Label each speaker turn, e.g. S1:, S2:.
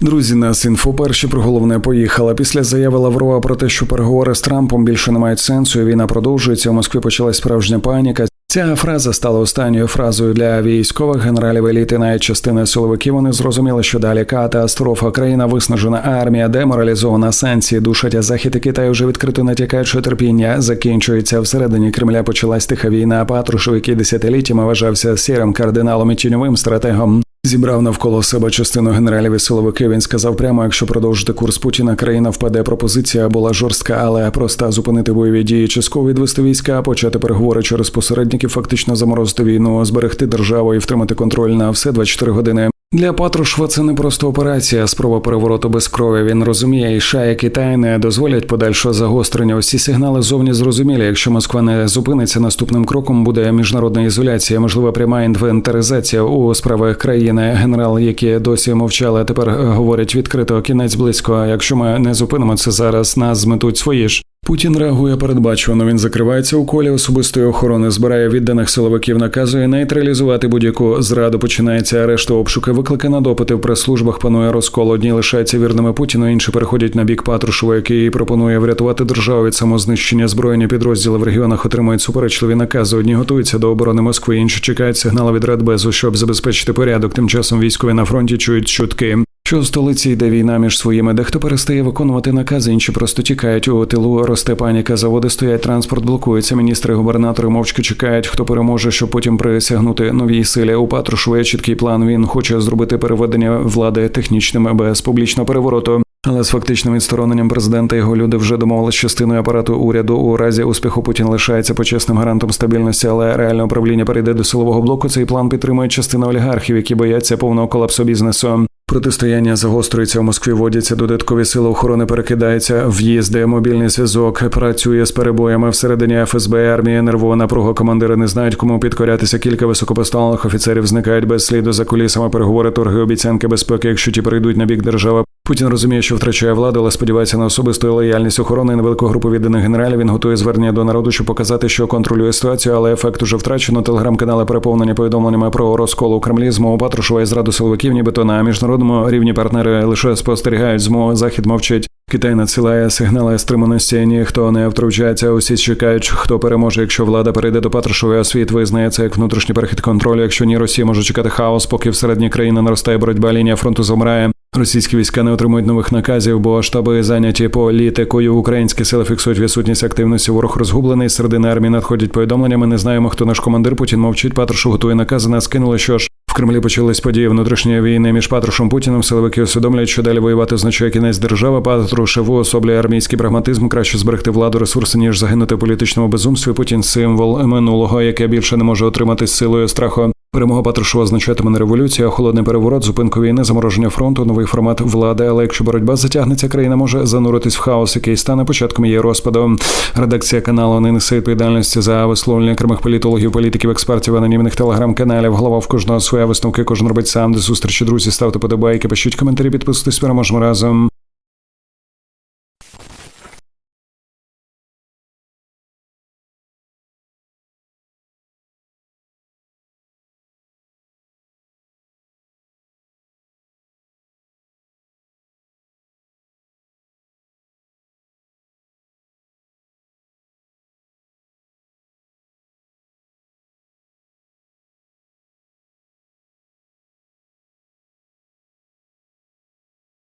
S1: Друзі, нас інфо перші про головне поїхала. Після заяви Лаврова про те, що переговори з Трампом більше не мають сенсу, і війна продовжується. У Москві почалась справжня паніка. Ця фраза стала останньою фразою для військових генералів еліти, навіть частини силовиків. Вони зрозуміли, що далі катастрофа, країна виснажена армія, деморалізована санкції, душать захід і Китай вже відкрито натякають, що терпіння закінчується всередині Кремля. Почалась тиха війна. Патрушев, який десятиліттями вважався сірим кардиналом і тіньовим стратегом. Зібрав навколо себе частину генералів і силовиків. Він сказав прямо, якщо продовжити курс Путіна, країна впаде. Пропозиція була жорстка, але проста зупинити бойові дії, частково відвести війська, почати переговори через посередників, фактично заморозити війну, зберегти державу і втримати контроль на все 24 години. Для Патрушева це не просто операція, спроба перевороту без крові. Він розуміє, і США, і Китай не дозволять подальшого загострення. Усі сигнали зовні зрозумілі. Якщо Москва не зупиниться, наступним кроком буде міжнародна ізоляція, можливо, пряма інвентаризація у справах країни. Генерал, які досі мовчали, тепер говорять відкрито кінець близько. Якщо ми не зупинимо це зараз, нас зметуть свої ж. Путін реагує передбачувано. Він закривається у колі особистої охорони, збирає відданих силовиків, наказує нейтралізувати будь-яку зраду. Починається арешт, обшуки, виклики на допити в прес-службах. Панує розкол. Одні лишаються вірними Путіну, інші переходять на бік Патрушева, який пропонує врятувати державу від самознищення. Збройні підрозділи в регіонах отримують суперечливі накази. Одні готуються до оборони Москви, інші чекають сигнали від Радбезу, щоб забезпечити порядок. Тим часом військові на фронті чують чутки. Що в столиці йде війна між своїми, дехто перестає виконувати накази, інші просто тікають у тилу. Росте паніка, заводи стоять, транспорт блокується. Міністри, губернатори мовчки чекають, хто переможе, щоб потім присягнути новій силі. У Патрушева є чіткий план. Він хоче зробити переведення влади технічним без публічного перевороту. Але з фактичним відстороненням президента його люди вже домовились частиною апарату уряду. У разі успіху Путін лишається почесним гарантом стабільності, але реальне управління перейде до силового блоку. Цей план підтримує частина олігархів, які бояться повного колапсу бізнесу. Протистояння загострюється у Москві. Водяться додаткові сили охорони, перекидається в'їзди, мобільний зв'язок працює з перебоями всередині ФСБ. Армія нервова напруга. Командири не знають, кому підкорятися. Кілька високопоставлених офіцерів зникають без сліду за кулісами. Переговори торги, обіцянки безпеки, якщо ті перейдуть на бік держави. Путін розуміє, що втрачає владу, але сподівається на особисту лояльність охорони і невелику групу відданих генералів. Він готує звернення до народу, щоб показати, що контролює ситуацію, але ефект уже втрачено. Телеграм-канали переповнені повідомленнями про розкол у Кремлі, змову Патрушева і зраду силовиків, нібито на міжнародному рівні партнери лише спостерігають змови. Захід мовчить. Китай надсилає сигнали стриманості. Ніхто не втручається. Усі чекають, хто переможе, якщо влада перейде до Патрушевої, а світ визнає це як внутрішній перехід контролю. Якщо ні, Росія може чекати хаос, поки всередині країни наростає боротьба, лінія фронту замирає. Російські війська не отримують нових наказів, бо штаби зайняті політикою. Українські сили фіксують відсутність активності. Ворог розгублений. Середини армії надходять повідомлення. Ми не знаємо, хто наш командир. Путін мовчить. Патрушу готує накази. Нас кинули. Що ж в Кремлі почались події внутрішньої війни між Патрушем Путіним. Силовики усвідомлюють, що далі воювати означає кінець держави. Патрушев уособлює армійський прагматизм. Краще зберегти владу, ресурси ніж загинути в політичному безумстві. Путін символ минулого, яке більше не може отримати силою страху. Перемога Патрушева означатиме не революція, а холодний переворот, зупинку війни, замороження фронту, новий формат влади. Але якщо боротьба затягнеться, країна може зануритись в хаос, який стане початком її розпаду. Редакція каналу не несе відповідальності за висловлення окремих політологів, політиків, експертів, анонімних телеграм-каналів. Голова в кожного своя висновки, кожен робить сам. До зустрічі друзі, ставте подобайки, пишіть коментарі, підписуйтесь. Переможемо разом.